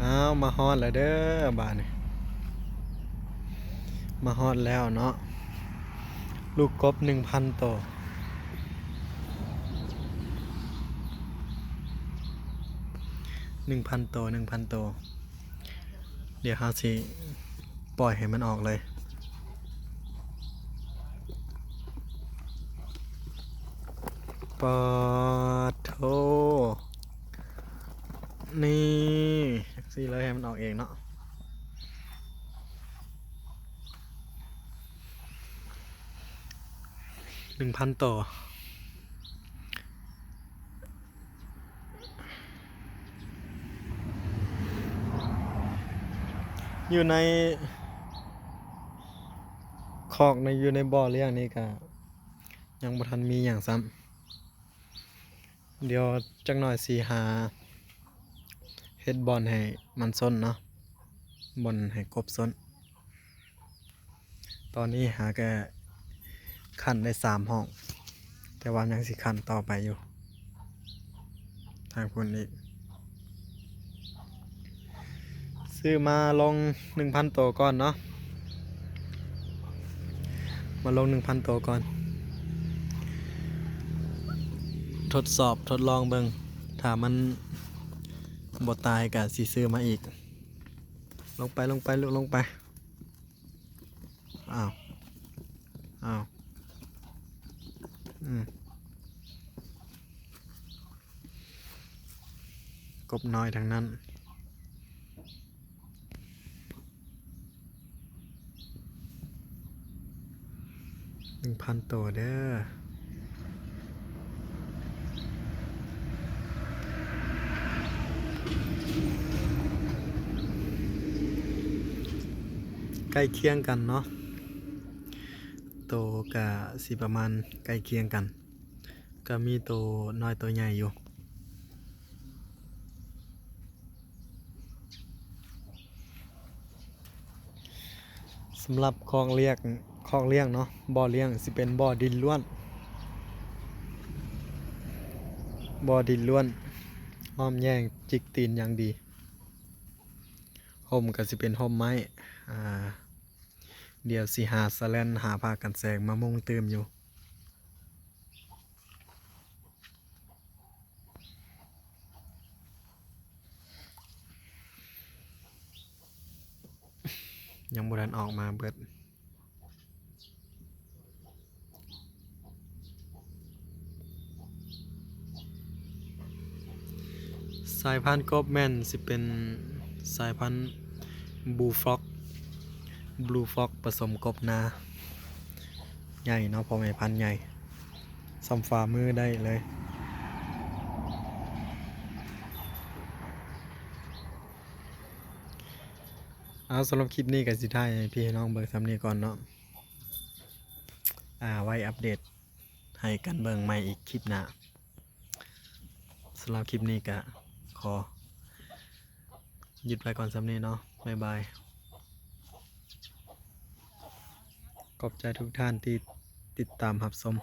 อ้าวมาฮอดแล้วเด้อบานี่มาฮอดแล้วเนาะลูกกบหนึ่งพันตัวหนึ่งพันตัวหนึ่งพันตัวเดี๋ยวฮาสิปล่อยให้มันออกเลยปอดโทนี่ สิเลยให้มันออกเองเนาะหนึ่งพันตัวอยู่ในคอกในอยู่ในบ่อเลี้ยงนี่ก็ยังบ่ทันมีอย่างซ้ำเดี๋ยวจักหน่อยสีหา เฮ็ดบอลให้มันส้นเนาะบอลให้กบส้น ตอนนี้หาแกขันได้สามห้อง แต่ว่ายังสิขันต่อไปอยู่ ทางคนอีก ซื้อมาลงหนึ่งพันตัวก่อนเนาะมาลงหนึ่งพันตัวก่อน ทดสอบทดลองเบิงถ้ามัน บตายกับสีซื้อมาอีก ลงไปลงไปลุกลงไป อ้าว อ้าวอืมกบน้อยทั้งนั้นหนึ่งพันตัวเด้อ ใกล้เคียงกันเนาะโตกับสีประมาณใกล้เคียงกัน ก็มีโตน้อยตัวใหญ่อยู่สำหรับคลองเรียกคลองเลี้ยงเนาะบ่อเลี้ยงสิเป็นบ่อดินล้วนบ่อดินล้วนอ้อมแย่งจิกตีนอย่างดีห่มก็สิเป็นห่มไม้อ่า เดี๋ยวสิหาสแลนหาผ้ากันแสงมามุงเติมอยู่ ยังบ่ทันออกมาเบิดสายพันธุ์กบแม่นสิเป็นสายพันธุ์บูฟ็อก บลูฟ็อกผสมกบนา ใหญ่เนาะพ่อแม่พันธุ์ใหญ่ซ้ำฝ่ามือได้เลย เอาสำหรับคลิปนี้กับสิท้ายให้พี่น้องเบิร์กทำนี้ก่อนเนาะอ่าไว้อัปเดตให้กันเบิ่งใหม่อีกคลิปหน้าสำหรับคลิปนี้ก็ขอหยุดไปก่อนสำนี้เนาะบ๊ายบาย ขอบใจทุกท่านที่ติดตามรับสม